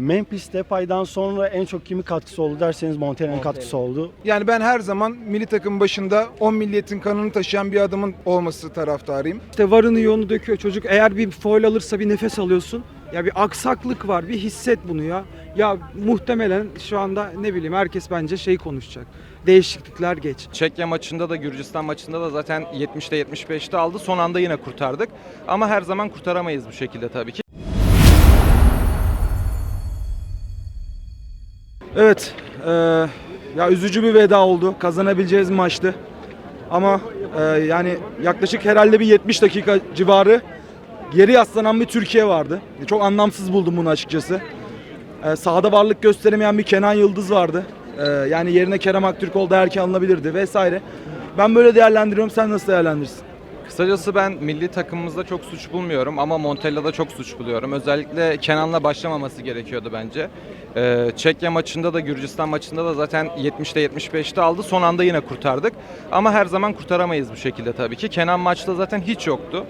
Memphis Depay'dan sonra en çok kimin katkısı oldu derseniz Montella'nın katkısı oldu. Yani ben her zaman milli takım başında 10 milliyetin kanını taşıyan bir adamın olması taraftarıyım. İşte varını yoğunu döküyor çocuk. Eğer bir foul alırsa bir nefes alıyorsun. Ya bir aksaklık var. Bir hisset bunu ya. Ya muhtemelen şu anda ne bileyim herkes bence şey konuşacak. Değişiklikler geç. Çekya maçında da Gürcistan maçında da zaten 70'te 75'te aldı. Son anda yine kurtardık. Ama her zaman kurtaramayız bu şekilde tabii ki. Evet, eee, ya üzücü bir veda oldu. Kazanabileceğimiz bir maçtı. Ama eee, yani yaklaşık herhalde bir 70 dakika civarı geri yaslanan bir Türkiye vardı. Çok anlamsız buldum bunu açıkçası. Eee sahada varlık gösteremeyen bir Kenan Yıldız vardı. Eee, yani yerine Kerem Aktürkoğlu da erken alınabilirdi vesaire. Ben böyle değerlendiriyorum. Sen nasıl değerlendirirsin? Kısacası ben milli takımımızda çok suç bulmuyorum ama Montella'da çok suç buluyorum. Özellikle Kenan'la başlamaması gerekiyordu bence. Ee, Çekya maçında da Gürcistan maçında da zaten 70'te 75'te aldı. Son anda yine kurtardık. Ama her zaman kurtaramayız bu şekilde tabii ki. Kenan maçta zaten hiç yoktu.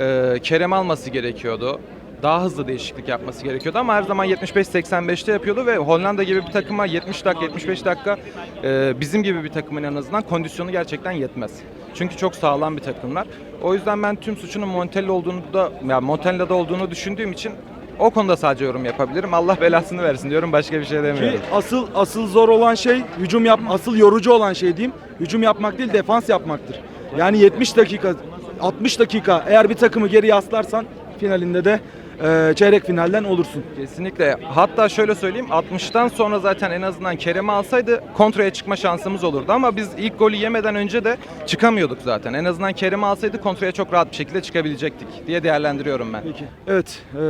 Ee, Kerem alması gerekiyordu. Daha hızlı değişiklik yapması gerekiyordu ama her zaman 75-85'te yapıyordu ve Hollanda gibi bir takıma 70 dakika 75 dakika e, bizim gibi bir takımın en azından kondisyonu gerçekten yetmez. Çünkü çok sağlam bir takımlar. O yüzden ben tüm suçunun Montella olduğunu da yani Montella'da olduğunu düşündüğüm için o konuda sadece yorum yapabilirim. Allah belasını versin diyorum. Başka bir şey demiyorum. Ki asıl asıl zor olan şey hücum yap asıl yorucu olan şey diyeyim. Hücum yapmak değil defans yapmaktır. Yani 70 dakika 60 dakika eğer bir takımı geri yaslarsan finalinde de eee, çeyrek finalden olursun. Kesinlikle. Hatta şöyle söyleyeyim 60'tan sonra zaten en azından Kerem'i alsaydı kontraya çıkma şansımız olurdu ama biz ilk golü yemeden önce de çıkamıyorduk zaten. En azından Kerem'i alsaydı kontraya çok rahat bir şekilde çıkabilecektik diye değerlendiriyorum ben. Peki. Evet. eee,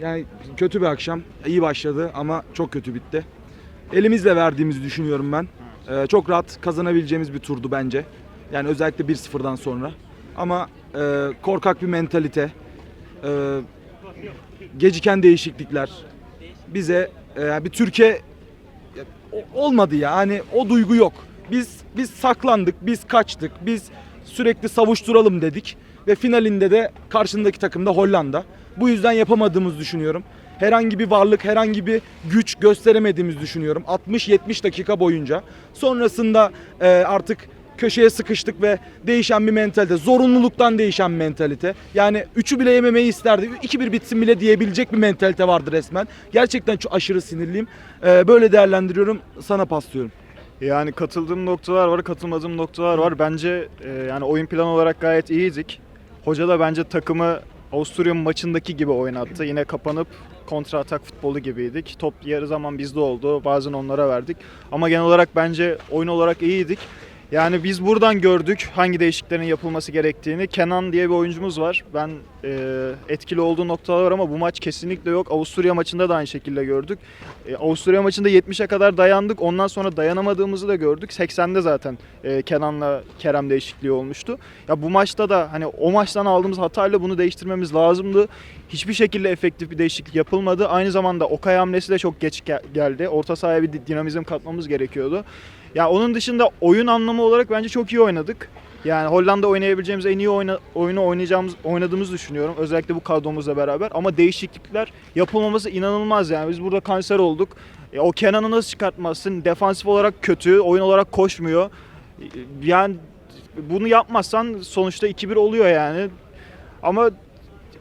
yani kötü bir akşam. İyi başladı ama çok kötü bitti. Elimizle verdiğimizi düşünüyorum ben. Eee, çok rahat kazanabileceğimiz bir turdu bence. Yani özellikle 1-0'dan sonra. Ama eee, korkak bir mentalite, eee, geciken değişiklikler bize eee, bir Türkiye olmadı ya. Hani o duygu yok. Biz biz saklandık, biz kaçtık, biz sürekli savuşturalım dedik ve finalinde de karşındaki takım da Hollanda. Bu yüzden yapamadığımızı düşünüyorum. Herhangi bir varlık, herhangi bir güç gösteremediğimizi düşünüyorum 60-70 dakika boyunca. Sonrasında e, artık köşeye sıkıştık ve değişen bir mentalite, zorunluluktan değişen bir mentalite. Yani üçü bile yememeyi isterdi. 2-1 bitsin bile diyebilecek bir mentalite vardı resmen. Gerçekten çok aşırı sinirliyim. E, böyle değerlendiriyorum. Sana paslıyorum. Yani katıldığım noktalar var, katılmadığım noktalar var. Bence e, yani oyun planı olarak gayet iyiydik. Hoca da bence takımı Avusturya maçındaki gibi oynattı. Yine kapanıp kontra atak futbolu gibiydik. Top yarı zaman bizde oldu. Bazen onlara verdik. Ama genel olarak bence oyun olarak iyiydik. Yani biz buradan gördük hangi değişikliklerin yapılması gerektiğini. Kenan diye bir oyuncumuz var. Ben e, etkili olduğu noktalar var ama bu maç kesinlikle yok. Avusturya maçında da aynı şekilde gördük. E, Avusturya maçında 70'e kadar dayandık. Ondan sonra dayanamadığımızı da gördük. 80'de zaten e, Kenan'la Kerem değişikliği olmuştu. Ya bu maçta da hani o maçtan aldığımız hatayla bunu değiştirmemiz lazımdı. Hiçbir şekilde efektif bir değişiklik yapılmadı. Aynı zamanda Okay hamlesi de çok geç gel- geldi. Orta sahaya bir dinamizm katmamız gerekiyordu. Ya onun dışında oyun anlamı olarak bence çok iyi oynadık. Yani Hollanda oynayabileceğimiz en iyi oyna, oyunu oynayacağımız oynadığımızı düşünüyorum. Özellikle bu kadromuzla beraber. Ama değişiklikler yapılmaması inanılmaz yani. Biz burada kanser olduk. E, o Kenan'ı nasıl çıkartmazsın? Defansif olarak kötü, oyun olarak koşmuyor. E, Yani bunu yapmazsan sonuçta 2-1 oluyor yani. Ama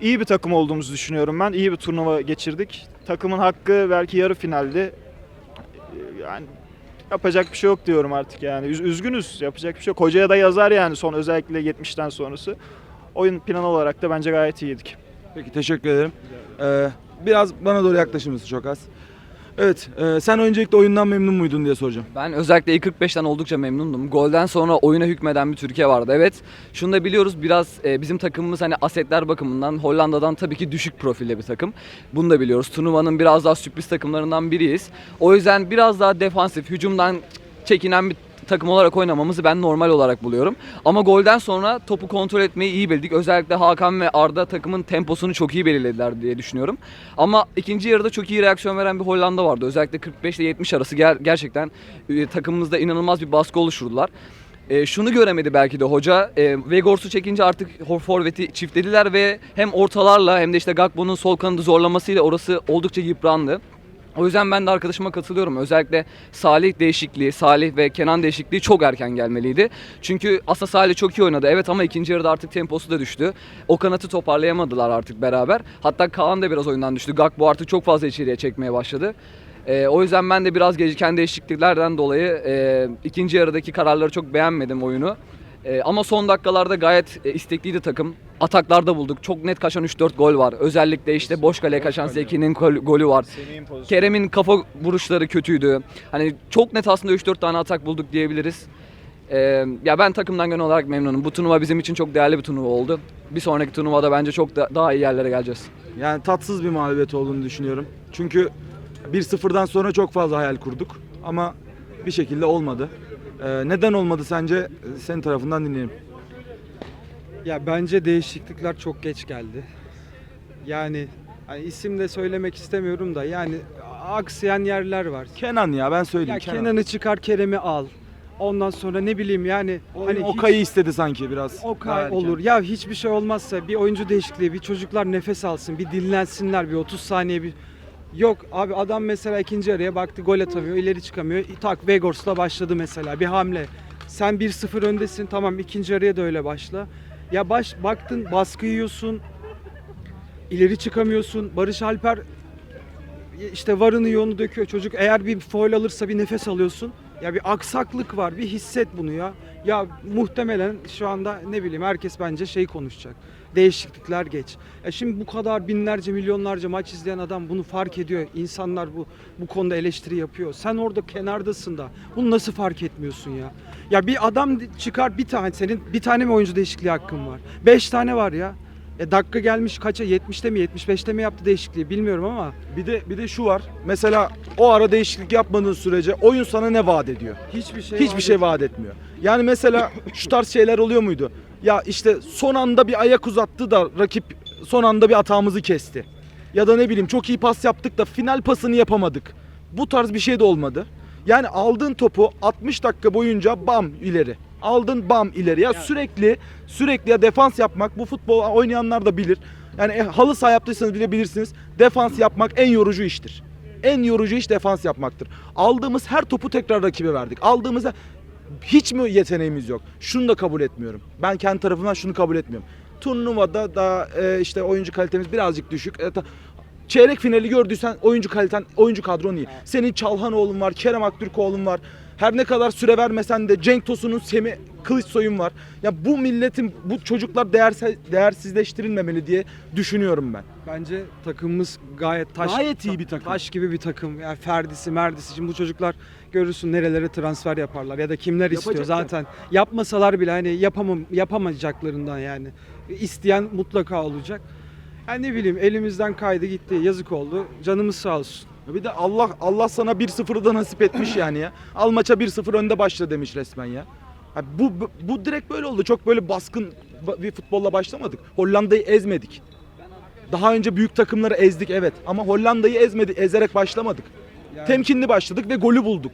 iyi bir takım olduğumuzu düşünüyorum ben. İyi bir turnuva geçirdik. Takımın hakkı belki yarı finaldi. E, Yani yapacak bir şey yok diyorum artık yani. Üz- üzgünüz. Yapacak bir şey yok. Hocaya da yazar yani son özellikle 70'ten sonrası. Oyun planı olarak da bence gayet iyiydik. Peki teşekkür ederim. Ee, biraz bana doğru yaklaşır çok az? Evet, e, sen öncelikle oyundan memnun muydun diye soracağım. Ben özellikle ilk 45'ten oldukça memnundum. Golden sonra oyuna hükmeden bir Türkiye vardı. Evet şunu da biliyoruz biraz e, bizim takımımız hani asetler bakımından Hollanda'dan tabii ki düşük profilde bir takım. Bunu da biliyoruz. Turnuvanın biraz daha sürpriz takımlarından biriyiz. O yüzden biraz daha defansif, hücumdan çekinen bir takım olarak oynamamızı ben normal olarak buluyorum. Ama golden sonra topu kontrol etmeyi iyi bildik. Özellikle Hakan ve Arda takımın temposunu çok iyi belirlediler diye düşünüyorum. Ama ikinci yarıda çok iyi reaksiyon veren bir Hollanda vardı. Özellikle 45 ile 70 arası ger- gerçekten e, takımımızda inanılmaz bir baskı oluşturdular. E, şunu göremedi belki de hoca. E, Vegors'u çekince artık forveti çiftlediler ve hem ortalarla hem de işte Gakpo'nun sol kanadı zorlamasıyla orası oldukça yıprandı. O yüzden ben de arkadaşıma katılıyorum. Özellikle Salih değişikliği, Salih ve Kenan değişikliği çok erken gelmeliydi. Çünkü aslında Salih çok iyi oynadı. Evet ama ikinci yarıda artık temposu da düştü. O kanatı toparlayamadılar artık beraber. Hatta Kaan da biraz oyundan düştü. Gakpo artık çok fazla içeriye çekmeye başladı. Ee, o yüzden ben de biraz geciken değişikliklerden dolayı e, ikinci yarıdaki kararları çok beğenmedim oyunu. E, ama son dakikalarda gayet e, istekliydi takım. Ataklarda bulduk. Çok net kaçan 3-4 gol var. Özellikle işte boş kaleye kaçan Zeki'nin gol- golü var. Kerem'in kafa vuruşları kötüydü. Hani çok net aslında 3-4 tane atak bulduk diyebiliriz. Ee, ya ben takımdan genel olarak memnunum. Bu turnuva bizim için çok değerli bir turnuva oldu. Bir sonraki turnuvada bence çok da- daha iyi yerlere geleceğiz. Yani tatsız bir mağlubiyet olduğunu düşünüyorum. Çünkü 1-0'dan sonra çok fazla hayal kurduk ama bir şekilde olmadı. Ee, neden olmadı sence? Senin tarafından dinleyelim. Ya bence değişiklikler çok geç geldi. Yani hani isim de söylemek istemiyorum da yani aksayan yerler var. Kenan ya ben söyleyeyim. Ya Kenan. Kenan'ı çıkar Kerem'i al. Ondan sonra ne bileyim yani Hani hiç- Okay'ı istedi sanki biraz. Okay erken. olur. Ya hiçbir şey olmazsa bir oyuncu değişikliği, bir çocuklar nefes alsın, bir dinlensinler, bir 30 saniye bir Yok abi adam mesela ikinci araya baktı gol atamıyor, ileri çıkamıyor. Tak Vegors'la başladı mesela bir hamle. Sen 1-0 öndesin tamam ikinci araya da öyle başla. Ya baş baktın baskı yiyorsun. ileri çıkamıyorsun. Barış Alper işte varını yoğunu döküyor. Çocuk eğer bir foul alırsa bir nefes alıyorsun. Ya bir aksaklık var. Bir hisset bunu ya. Ya muhtemelen şu anda ne bileyim herkes bence şey konuşacak. Değişiklikler geç. Ya şimdi bu kadar binlerce milyonlarca maç izleyen adam bunu fark ediyor. İnsanlar bu bu konuda eleştiri yapıyor. Sen orada kenardasın da bunu nasıl fark etmiyorsun ya? Ya bir adam çıkar bir tane senin bir tane mi oyuncu değişikliği hakkın var? Beş tane var ya. E dakika gelmiş kaça? 70'te mi 75'te mi yaptı değişikliği bilmiyorum ama Bir de bir de şu var. Mesela o ara değişiklik yapmadığın sürece oyun sana ne vaat ediyor? hiçbir şey Hiçbir şey vaat etmiyor. Yani mesela şu tarz şeyler oluyor muydu? Ya işte son anda bir ayak uzattı da rakip son anda bir hatamızı kesti. Ya da ne bileyim çok iyi pas yaptık da final pasını yapamadık. Bu tarz bir şey de olmadı. Yani aldığın topu 60 dakika boyunca bam ileri. Aldın bam ileri. Ya sürekli sürekli ya defans yapmak bu futbol oynayanlar da bilir. Yani e, halı saha yaptıysanız bile bilirsiniz. Defans yapmak en yorucu iştir. En yorucu iş defans yapmaktır. Aldığımız her topu tekrar rakibe verdik. Aldığımız her- hiç mi yeteneğimiz yok? Şunu da kabul etmiyorum. Ben kendi tarafımdan şunu kabul etmiyorum. Turnuvada da e, işte oyuncu kalitemiz birazcık düşük. E, ta- çeyrek finali gördüysen oyuncu kaliten, oyuncu kadron iyi. Senin Çalhanoğlu'nun var, Kerem Aktürkoğlu'nun var. Her ne kadar süre vermesen de Cenk Tosun'un, Semih Kılıçsoy'un var. Ya bu milletin, bu çocuklar değerse, değersizleştirilmemeli diye düşünüyorum ben. Bence takımımız gayet taş Gayet iyi bir takım. Taş gibi bir takım. Yani Ferdisi, Merdisi şimdi bu çocuklar görürsün nerelere transfer yaparlar ya da kimler istiyor zaten. Yapmasalar bile hani yapamam yapamayacaklarından yani. İsteyen mutlaka olacak. Yani ne bileyim elimizden kaydı gitti. Yazık oldu. Canımız sağ olsun. Bir de Allah Allah sana 1-0'ı da nasip etmiş yani ya. Al maça 1-0 önde başla demiş resmen ya. Ha bu, bu bu direkt böyle oldu. Çok böyle baskın ba- bir futbolla başlamadık. Hollanda'yı ezmedik. Daha önce büyük takımları ezdik evet ama Hollanda'yı ezmedi, ezerek başlamadık. Temkinli başladık ve golü bulduk.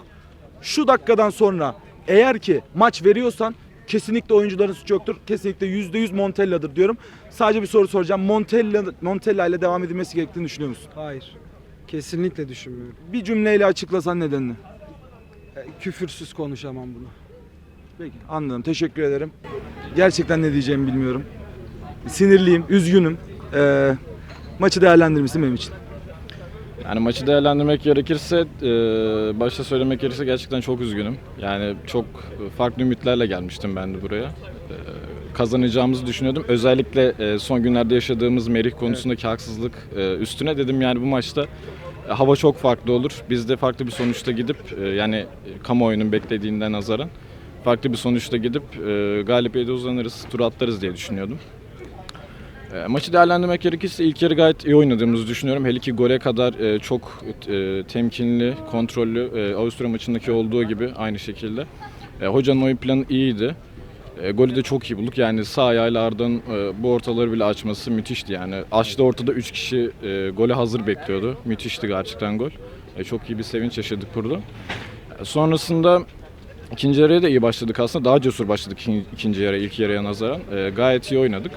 Şu dakikadan sonra eğer ki maç veriyorsan kesinlikle oyuncuların suçu yoktur. Kesinlikle %100 Montella'dır diyorum. Sadece bir soru soracağım. Montella, Montella ile devam edilmesi gerektiğini düşünüyor musun? Hayır. Kesinlikle düşünmüyorum. Bir cümleyle açıklasan nedenini. E, Küfürsüz konuşamam bunu. Peki anladım. Teşekkür ederim. Gerçekten ne diyeceğimi bilmiyorum. Sinirliyim, üzgünüm. Ee, maçı değerlendirmişsin benim için. Yani maçı değerlendirmek gerekirse, e, başta söylemek gerekirse gerçekten çok üzgünüm. Yani çok farklı ümitlerle gelmiştim ben de buraya. E, kazanacağımızı düşünüyordum. Özellikle e, son günlerde yaşadığımız Merih konusundaki haksızlık e, üstüne dedim yani bu maçta e, hava çok farklı olur. Biz de farklı bir sonuçta gidip e, yani e, kamuoyunun beklediğinden nazaran farklı bir sonuçta gidip e, galibiyete uzanırız, tur atlarız diye düşünüyordum. Maçı değerlendirmek gerekirse ilk yarı gayet iyi oynadığımızı düşünüyorum. Hele ki gole kadar çok temkinli, kontrollü Avusturya maçındaki olduğu gibi aynı şekilde. Hocanın oyun planı iyiydi. E, golü de çok iyi bulduk. Yani sağ ayağıyla Arda'nın e, bu ortaları bile açması müthişti yani. Açtı ortada 3 kişi e, gole hazır bekliyordu. Müthişti gerçekten gol. E, çok iyi bir sevinç yaşadık burada. E, sonrasında ikinci yarıya da iyi başladık aslında. Daha cesur başladık ikinci- yarıya, ilk yarıya nazaran. E, gayet iyi oynadık.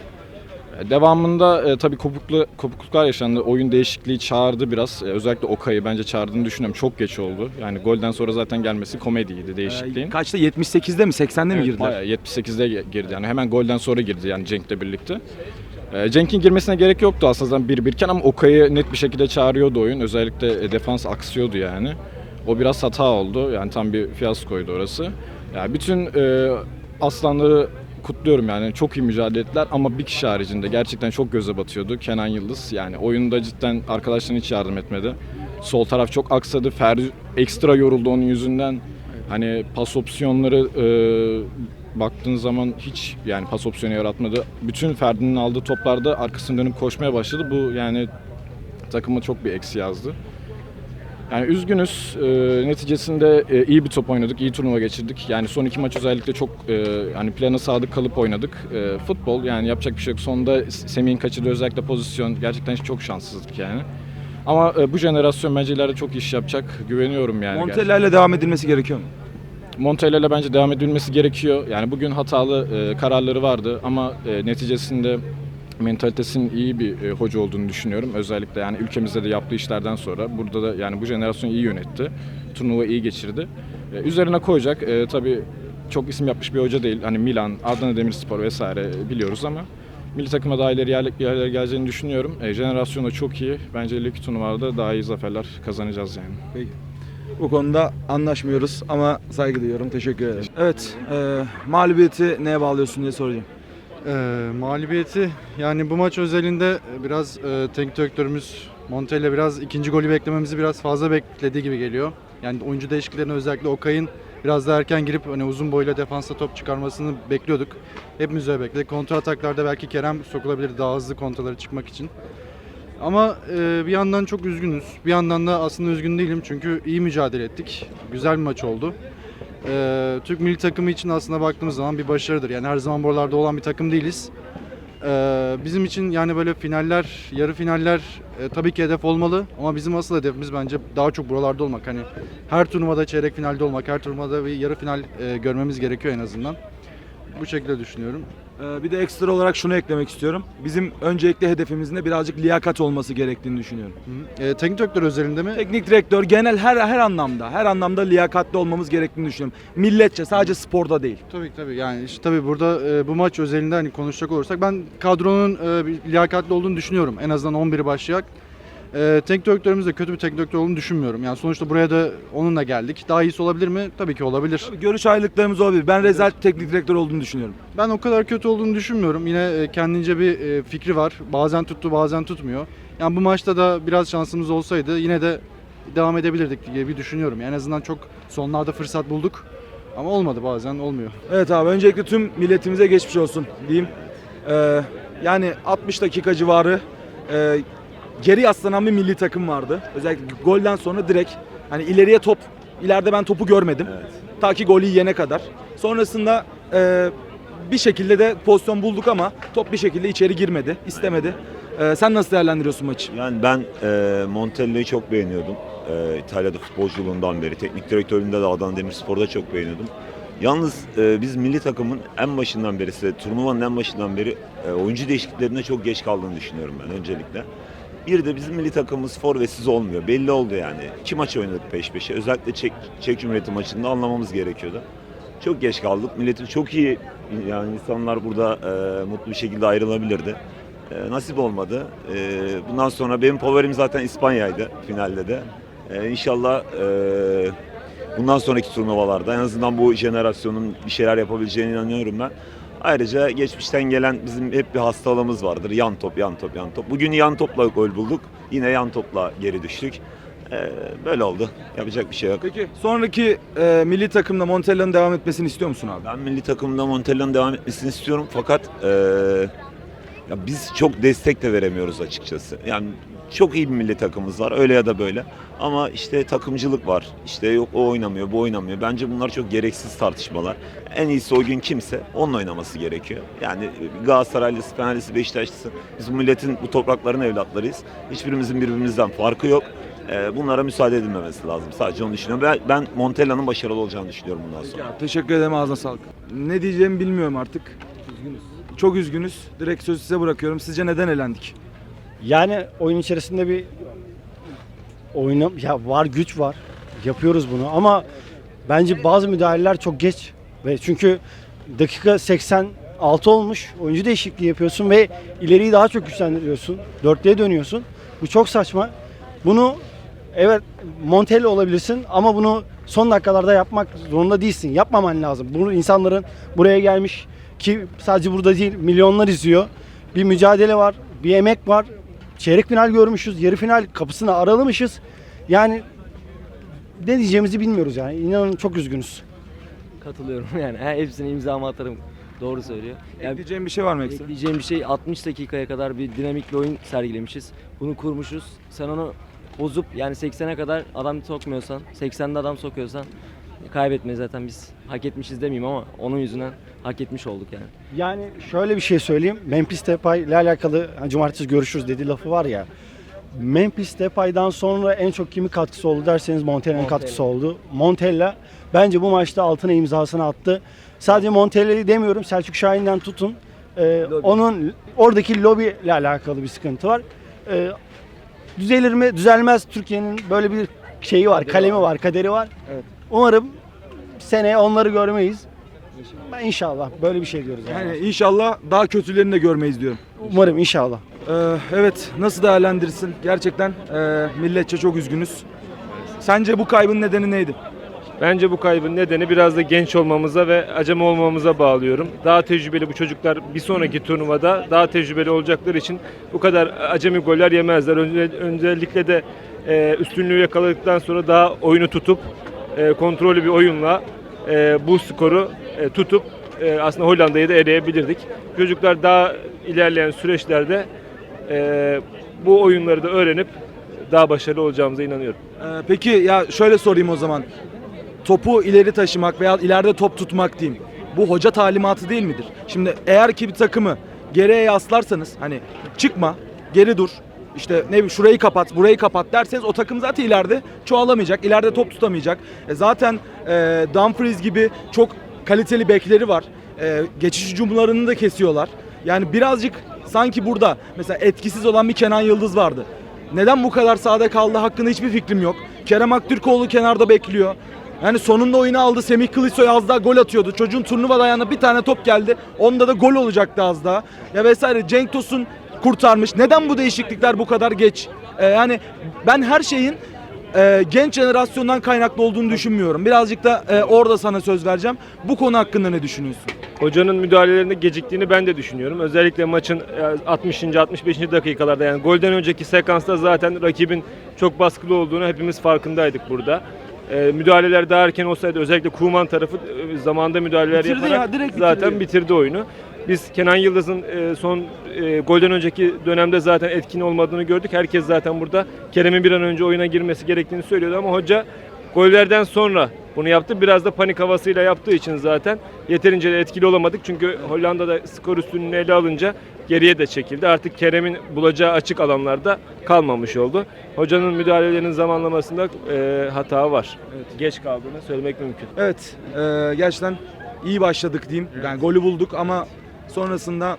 E, Devamında e, tabii kopuklu, kopukluklar yaşandı. Oyun değişikliği çağırdı biraz. E, özellikle Okay'ı bence çağırdığını düşünüyorum. Çok geç oldu. Yani golden sonra zaten gelmesi komediydi değişikliğin. Ee, kaçta 78'de mi 80'de mi girdiler? bayağı 78'de ge- girdi yani hemen golden sonra girdi yani Cenk'le birlikte. Ee, Cenk'in girmesine gerek yoktu aslında zaten 1 birken ama Okay'ı net bir şekilde çağırıyordu oyun. Özellikle e, defans aksıyordu yani. O biraz hata oldu. Yani tam bir fiyaskoydu orası. Yani bütün e, aslanları kutluyorum yani. Çok iyi mücadele ettiler ama bir kişi haricinde gerçekten çok göze batıyordu. Kenan Yıldız. Yani oyunda cidden arkadaşlarına hiç yardım etmedi. Sol taraf çok aksadı. Ferdi ekstra yoruldu onun yüzünden. Hani pas opsiyonları e, baktığın zaman hiç yani pas opsiyonu yaratmadı. Bütün Ferdi'nin aldığı toplarda arkasını dönüp koşmaya başladı. Bu yani takıma çok bir eksi yazdı. Yani üzgünüz. E, neticesinde e, iyi bir top oynadık, iyi turnuva geçirdik. Yani son iki maç özellikle çok e, yani plana sadık kalıp oynadık. E, futbol yani yapacak bir şey yok. Sonunda Semih'in kaçırdığı özellikle pozisyon gerçekten çok şanssızlık yani. Ama e, bu jenerasyon bence ileride çok iş yapacak. Güveniyorum yani. gerçekten. Montella ile devam edilmesi gerekiyor mu? Montella ile bence devam edilmesi gerekiyor. Yani bugün hatalı e, kararları vardı ama e, neticesinde mentalitesinin iyi bir e, hoca olduğunu düşünüyorum. Özellikle yani ülkemizde de yaptığı işlerden sonra burada da yani bu jenerasyon iyi yönetti. Turnuva iyi geçirdi. E, üzerine koyacak e, tabii çok isim yapmış bir hoca değil. Hani Milan, Adana Demirspor vesaire biliyoruz ama milli takıma daha ileri yerle- yerlere geleceğini düşünüyorum. E, jenerasyon da çok iyi. Bence lig turnuvalarda daha iyi zaferler kazanacağız yani. Bu konuda anlaşmıyoruz ama saygı duyuyorum. Teşekkür ederim. Evet, e, mağlubiyeti neye bağlıyorsun diye soracağım. Ee, mağlubiyeti yani bu maç özelinde biraz e, teknik direktörümüz Montella biraz ikinci golü beklememizi biraz fazla beklediği gibi geliyor. Yani oyuncu değişikliklerini özellikle Okay'ın biraz daha erken girip hani uzun boyla defansa top çıkarmasını bekliyorduk. Hepimiz öyle bekledik. Kontra ataklarda belki Kerem sokulabilir daha hızlı kontraları çıkmak için. Ama e, bir yandan çok üzgünüz. Bir yandan da aslında üzgün değilim çünkü iyi mücadele ettik. Güzel bir maç oldu. Ee, Türk milli takımı için aslında baktığımız zaman bir başarıdır. Yani her zaman buralarda olan bir takım değiliz. Ee, bizim için yani böyle finaller, yarı finaller e, tabii ki hedef olmalı ama bizim asıl hedefimiz bence daha çok buralarda olmak. Hani her turnuvada çeyrek finalde olmak, her turnuvada bir yarı final e, görmemiz gerekiyor en azından. Bu şekilde düşünüyorum. E, bir de ekstra olarak şunu eklemek istiyorum. Bizim öncelikli hedefimizin de birazcık liyakat olması gerektiğini düşünüyorum. Ee, teknik direktör özelinde mi? Teknik direktör genel her her anlamda, her anlamda liyakatli olmamız gerektiğini düşünüyorum. Milletçe sadece sporda değil. Tabii tabii yani işte tabii burada e, bu maç özelinde hani konuşacak olursak ben kadronun e, liyakatli olduğunu düşünüyorum. En azından 11'i başlayak. E, teknik direktörümüz de kötü bir teknik direktör olduğunu düşünmüyorum. Yani sonuçta buraya da onunla geldik. Daha iyisi olabilir mi? Tabii ki olabilir. Görüş ayrılıklarımız olabilir. Ben rezalet teknik direktör olduğunu düşünüyorum. Ben o kadar kötü olduğunu düşünmüyorum. Yine e, kendince bir e, fikri var. Bazen tuttu bazen tutmuyor. Yani bu maçta da biraz şansımız olsaydı yine de devam edebilirdik diye bir düşünüyorum. Yani en azından çok sonlarda fırsat bulduk. Ama olmadı bazen olmuyor. Evet abi öncelikle tüm milletimize geçmiş olsun diyeyim. Ee, yani 60 dakika civarı e, geri yaslanan bir milli takım vardı. Özellikle golden sonra direkt hani ileriye top ileride ben topu görmedim. Ta ki golü yene kadar. Sonrasında e, bir şekilde de pozisyon bulduk ama top bir şekilde içeri girmedi, istemedi. Ee, sen nasıl değerlendiriyorsun maçı? Yani ben e, Montella'yı çok beğeniyordum. E, İtalya'da futbolculuğundan beri. Teknik direktörlüğünde de Adana Demirspor'da çok beğeniyordum. Yalnız e, biz milli takımın en başından beri, size turnuvanın en başından beri e, oyuncu değişikliklerinde çok geç kaldığını düşünüyorum ben öncelikle. Bir de bizim milli takımımız forvetsiz olmuyor. Belli oldu yani. İki maç oynadık peş peşe. Özellikle Çek, Çek Cumhuriyeti maçında anlamamız gerekiyordu. Çok geç kaldık. Milletin çok iyi yani insanlar burada e, mutlu bir şekilde ayrılabilirdi. E, nasip olmadı. E, bundan sonra benim favorim zaten İspanya'ydı finalde de. E, inşallah e, bundan sonraki turnuvalarda en azından bu jenerasyonun bir şeyler yapabileceğine inanıyorum ben. Ayrıca geçmişten gelen bizim hep bir hastalığımız vardır. Yan top, yan top, yan top. Bugün yan topla gol bulduk. Yine yan topla geri düştük. E, böyle oldu. Yapacak bir şey yok. Peki sonraki e, milli takımda Montella'nın devam etmesini istiyor musun abi? Ben milli takımda Montella'nın devam etmesini istiyorum fakat eee, ya biz çok destek de veremiyoruz açıkçası. Yani çok iyi bir milli takımımız var öyle ya da böyle. Ama işte takımcılık var. İşte yok o oynamıyor, bu oynamıyor. Bence bunlar çok gereksiz tartışmalar. En iyisi o gün kimse onun oynaması gerekiyor. Yani Galatasaraylısı, Fenerlisi, Beşiktaşlısı biz bu milletin bu toprakların evlatlarıyız. Hiçbirimizin birbirimizden farkı yok. Eee, bunlara müsaade edilmemesi lazım. Sadece onu düşünüyorum. Ben, ben Montella'nın başarılı olacağını düşünüyorum bundan sonra. Ya, teşekkür ederim ağzına sağlık. Ne diyeceğimi bilmiyorum artık. Çok üzgünüz. Direkt sözü size bırakıyorum. Sizce neden elendik? Yani oyun içerisinde bir oyuna ya var güç var. Yapıyoruz bunu ama bence bazı müdahaleler çok geç ve çünkü dakika 86 olmuş. Oyuncu değişikliği yapıyorsun ve ileriyi daha çok güçlendiriyorsun. Dörtlüye dönüyorsun. Bu çok saçma. Bunu evet Montella olabilirsin ama bunu son dakikalarda yapmak zorunda değilsin. Yapmaman lazım. Bunu insanların buraya gelmiş ki sadece burada değil milyonlar izliyor. Bir mücadele var, bir emek var. Çeyrek final görmüşüz, yarı final kapısını aralamışız. Yani ne diyeceğimizi bilmiyoruz yani. İnanın çok üzgünüz. Katılıyorum yani. He, hepsine imzamı atarım. Doğru söylüyor. Yani Ekleyeceğim bir şey var mı ekstra? ekleyeceğim bir şey 60 dakikaya kadar bir dinamik bir oyun sergilemişiz. Bunu kurmuşuz. Sen onu bozup yani 80'e kadar adam sokmuyorsan, 80'de adam sokuyorsan kaybetmeyi zaten biz hak etmişiz demeyeyim ama onun yüzünden hak etmiş olduk yani. Yani şöyle bir şey söyleyeyim. Memphis Depay ile alakalı hani cumartesi görüşürüz dedi lafı var ya. Memphis Depay'dan sonra en çok kimi katkısı oldu derseniz Montella'nın Montella. katkısı oldu. Montella bence bu maçta altına imzasını attı. Sadece Montella'yı demiyorum. Selçuk Şahin'den tutun. Ee, onun oradaki lobi ile alakalı bir sıkıntı var. Ee, düzelir mi? Düzelmez. Türkiye'nin böyle bir şeyi var, kalemi var, kaderi var. Evet. Umarım seneye onları görmeyiz. Ben inşallah böyle bir şey diyoruz. Yani. Yani inşallah daha kötülerini de görmeyiz diyorum. Umarım inşallah. Ee, evet nasıl değerlendirirsin? Gerçekten e, milletçe çok üzgünüz. Sence bu kaybın nedeni neydi? Bence bu kaybın nedeni biraz da genç olmamıza ve acemi olmamamıza bağlıyorum. Daha tecrübeli bu çocuklar bir sonraki turnuvada daha tecrübeli olacakları için bu kadar acemi goller yemezler. Önce- Öncelikle de e, üstünlüğü yakaladıktan sonra daha oyunu tutup e, kontrollü bir oyunla e, bu skoru e, tutup e, aslında Hollanda'yı da eleyebilirdik. Çocuklar daha ilerleyen süreçlerde e, bu oyunları da öğrenip daha başarılı olacağımıza inanıyorum. Ee, peki ya şöyle sorayım o zaman. Topu ileri taşımak veya ileride top tutmak diyeyim. Bu hoca talimatı değil midir? Şimdi eğer ki bir takımı geriye yaslarsanız hani çıkma, geri dur. İşte ne şurayı kapat, burayı kapat derseniz o takım zaten ileride çoğalamayacak, ileride top tutamayacak. E zaten e, Dumfries gibi çok kaliteli bekleri var. E, geçiş hücumlarını da kesiyorlar. Yani birazcık sanki burada mesela etkisiz olan bir Kenan Yıldız vardı. Neden bu kadar sahada kaldı hakkında hiçbir fikrim yok. Kerem Aktürkoğlu kenarda bekliyor. Yani sonunda oyunu aldı. Semih Kılıçsoy az daha gol atıyordu. Çocuğun turnuva ayağına bir tane top geldi. Onda da gol olacaktı az daha. Ya vesaire Cenk Tosun kurtarmış. Neden bu değişiklikler bu kadar geç? Ee, yani ben her şeyin e, genç jenerasyondan kaynaklı olduğunu düşünmüyorum. Birazcık da e, orada sana söz vereceğim. Bu konu hakkında ne düşünüyorsun? Hocanın müdahalelerinde geciktiğini ben de düşünüyorum. Özellikle maçın e, 60. 65. dakikalarda yani golden önceki sekansta zaten rakibin çok baskılı olduğunu hepimiz farkındaydık burada. E, müdahaleler daha erken olsaydı özellikle Kuman tarafı e, zamanda müdahaleler Bitirdi yaparak ya, zaten bitirdi oyunu. Biz Kenan Yıldız'ın e, son e, golden önceki dönemde zaten etkin olmadığını gördük. Herkes zaten burada Kerem'in bir an önce oyuna girmesi gerektiğini söylüyordu ama hoca gollerden sonra bunu yaptı. Biraz da panik havasıyla yaptığı için zaten yeterince de etkili olamadık. Çünkü Hollanda'da skor üstünlüğünü ele alınca geriye de çekildi. Artık Kerem'in bulacağı açık alanlarda kalmamış oldu. Hocanın müdahalelerinin zamanlamasında e, hata var. Geç kaldığını söylemek mümkün. Evet, e, gerçekten iyi başladık diyeyim. Yani golü bulduk ama sonrasında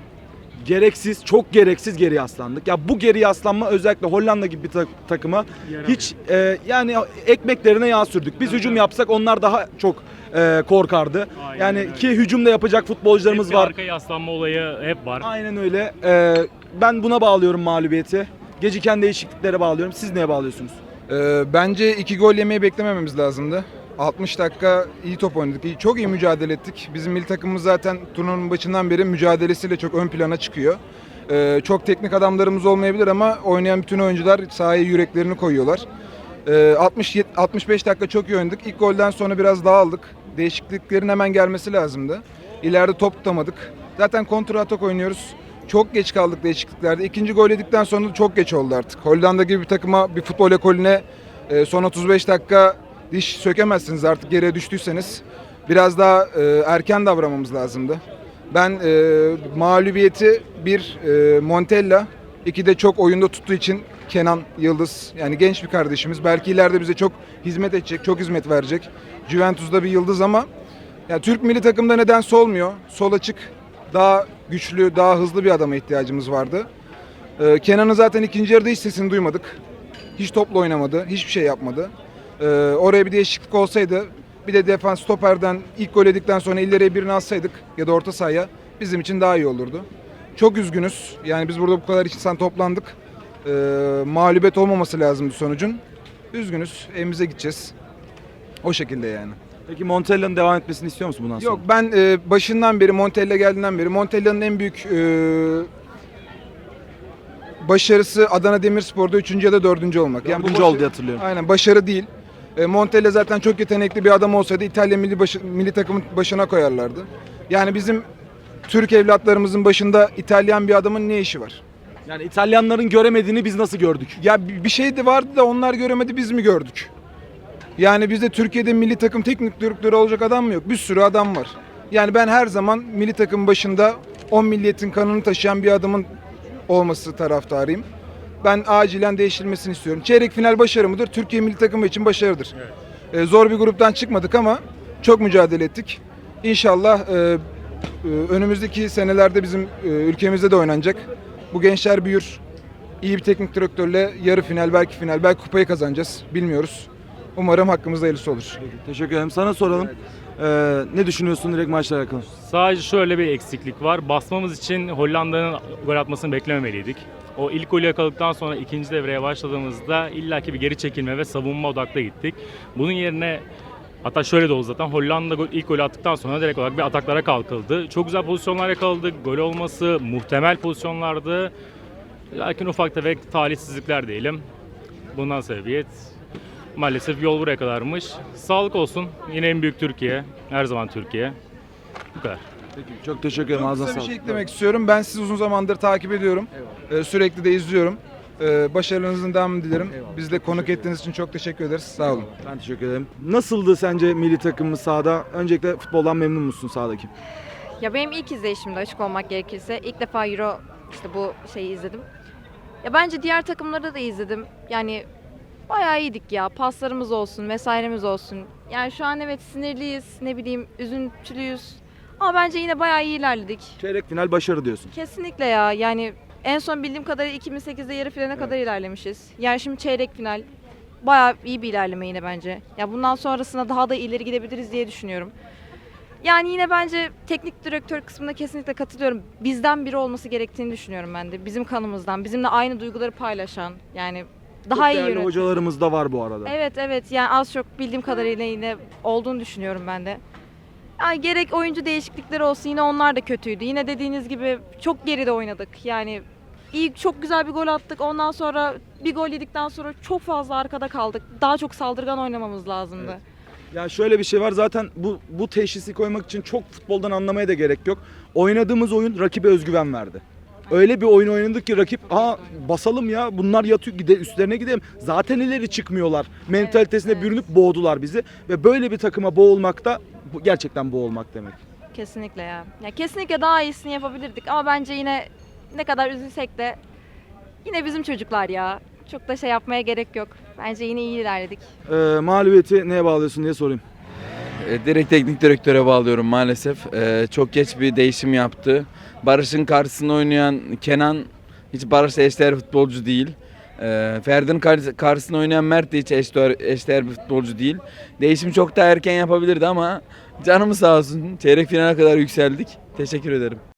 gereksiz, çok gereksiz geri yaslandık. Ya bu geri yaslanma özellikle Hollanda gibi bir ta- takıma hiç e, yani ekmeklerine yağ sürdük. Biz hücum yapsak onlar daha çok e, korkardı. yani ki hücum da yapacak futbolcularımız var. Arka yaslanma olayı hep var. Aynen öyle. E, ben buna bağlıyorum mağlubiyeti. Geciken değişikliklere bağlıyorum. Siz neye bağlıyorsunuz? Ee, bence iki gol yemeyi beklemememiz lazımdı. 60 dakika iyi top oynadık. Çok iyi mücadele ettik. Bizim milli takımımız zaten turnuvanın başından beri mücadelesiyle çok ön plana çıkıyor. Ee, çok teknik adamlarımız olmayabilir ama oynayan bütün oyuncular sahaya yüreklerini koyuyorlar. Ee, 60 yet- 65 dakika çok iyi oynadık. İlk golden sonra biraz dağıldık. Değişikliklerin hemen gelmesi lazımdı. İleride top tutamadık. Zaten kontra atak oynuyoruz. Çok geç kaldık değişikliklerde. İkinci gol yedikten sonra çok geç oldu artık. Hollanda gibi bir takıma, bir futbol ekolüne e, son 35 dakika diş sökemezsiniz artık geriye düştüyseniz. Biraz daha e, erken davranmamız lazımdı. Ben e, mağlubiyeti bir e, Montella, iki de çok oyunda tuttuğu için Kenan Yıldız. Yani genç bir kardeşimiz. Belki ileride bize çok hizmet edecek, çok hizmet verecek. Juventus'da bir yıldız ama ya Türk milli takımda nedense olmuyor. Sol açık daha güçlü, daha hızlı bir adama ihtiyacımız vardı. Ee, Kenan'ın zaten ikinci yarıda hiç sesini duymadık. Hiç topla oynamadı, hiçbir şey yapmadı. Ee, oraya bir değişiklik olsaydı, bir de defans stoperden ilk gol yedikten sonra ileriye birini alsaydık ya da orta sahaya bizim için daha iyi olurdu. Çok üzgünüz. Yani biz burada bu kadar insan toplandık. Ee, mağlubiyet olmaması lazım bir sonucun. Üzgünüz. Evimize gideceğiz. O şekilde yani. Peki Montella'nın devam etmesini istiyor musun bundan sonra? Yok ben e, başından beri Montella geldiğinden beri Montella'nın en büyük e, başarısı Adana Demirspor'da 3. ya da 4. olmak. bu Yardımcı başarı- oldu diye hatırlıyorum. Aynen başarı değil. E, Montella zaten çok yetenekli bir adam olsaydı İtalya milli başı, milli takımın başına koyarlardı. Yani bizim Türk evlatlarımızın başında İtalyan bir adamın ne işi var? Yani İtalyanların göremediğini biz nasıl gördük? Ya bir bir şey de vardı da onlar göremedi biz mi gördük? Yani bizde Türkiye'de milli takım teknik direktörü olacak adam mı yok? Bir sürü adam var. Yani ben her zaman milli takım başında 10 milliyetin kanını taşıyan bir adamın olması taraftarıyım. Ben acilen değiştirilmesini istiyorum. Çeyrek final başarı mıdır? Türkiye milli takımı için başarıdır. Ee, zor bir gruptan çıkmadık ama çok mücadele ettik. İnşallah e, e, önümüzdeki senelerde bizim e, ülkemizde de oynanacak. Bu gençler büyür. İyi bir teknik direktörle yarı final, belki final, belki kupayı kazanacağız. Bilmiyoruz. Umarım hakkımızda hayırlısı olur. Teşekkür ederim. Sana soralım. Ee, ne düşünüyorsun direkt maçla alakalı? Sadece şöyle bir eksiklik var. Basmamız için Hollanda'nın gol atmasını beklememeliydik. O ilk golü yakaladıktan sonra ikinci devreye başladığımızda illaki bir geri çekilme ve savunma odaklı gittik. Bunun yerine hatta şöyle de oldu zaten Hollanda ilk golü attıktan sonra direkt olarak bir ataklara kalkıldı. Çok güzel pozisyonlar yakaladık. Gol olması muhtemel pozisyonlardı. Lakin ufak tefek talihsizlikler diyelim. Bundan sebebiyet maalesef yol buraya kadarmış. Sağlık olsun. Yine en büyük Türkiye. Her zaman Türkiye. Bu kadar. Peki, çok teşekkür ederim. Ağzına kısa bir sağlık. şey eklemek istiyorum. Ben sizi uzun zamandır takip ediyorum. Ee, sürekli de izliyorum. Ee, başarılarınızın devamını dilerim. Biz de konuk ettiğiniz için çok teşekkür ederiz. Sağ olun. Ben teşekkür ederim. Nasıldı sence milli takımımız sahada? Öncelikle futboldan memnun musun sahadaki? Ya benim ilk izleyişimde açık olmak gerekirse ilk defa Euro işte bu şeyi izledim. Ya bence diğer takımları da izledim. Yani bayağı iyiydik ya. Paslarımız olsun, vesairemiz olsun. Yani şu an evet sinirliyiz, ne bileyim üzüntülüyüz. Ama bence yine bayağı iyi ilerledik. Çeyrek final başarı diyorsun. Kesinlikle ya. Yani en son bildiğim kadarıyla 2008'de yarı finale kadar ilerlemişiz. Yani şimdi çeyrek final. Bayağı iyi bir ilerleme yine bence. Ya bundan sonrasına daha da ileri gidebiliriz diye düşünüyorum. Yani yine bence teknik direktör kısmına kesinlikle katılıyorum. Bizden biri olması gerektiğini düşünüyorum ben de. Bizim kanımızdan, bizimle aynı duyguları paylaşan. Yani daha Çok iyi değerli hocalarımız da var bu arada. Evet evet yani az çok bildiğim kadarıyla yine olduğunu düşünüyorum ben de. Yani gerek oyuncu değişiklikleri olsun yine onlar da kötüydü. Yine dediğiniz gibi çok geride oynadık. Yani iyi çok güzel bir gol attık. Ondan sonra bir gol yedikten sonra çok fazla arkada kaldık. Daha çok saldırgan oynamamız lazımdı. Ya şöyle bir şey var zaten bu bu teşhisi koymak için çok futboldan anlamaya da gerek yok. Oynadığımız oyun rakibe özgüven verdi. Öyle bir oyun oynadık ki rakip aa basalım ya bunlar yatıyor gide üstlerine gidelim. Zaten ileri çıkmıyorlar. Mentalitesine bürünüp boğdular bizi ve böyle bir takıma boğulmak da bu gerçekten boğulmak demek. Kesinlikle ya. Ya kesinlikle daha iyisini yapabilirdik ama bence yine ne kadar üzülsek de yine bizim çocuklar ya. Çok da şey yapmaya gerek yok. Bence yine iyi ilerledik. Ee, mağlubiyeti neye bağlıyorsun diye sorayım. E, Direkt teknik direktöre bağlıyorum maalesef. E, Çok geç bir değişim yaptı. Barış'ın karşısında oynayan Kenan hiç Barış'la eşdeğer futbolcu değil. E, Ferdi'nin kar- karşısında oynayan Mert de hiç eşdeğer, eşdeğer bir futbolcu değil. Değişim çok daha erken yapabilirdi ama canımız sağ olsun. Çeyrek finale kadar yükseldik. Teşekkür ederim.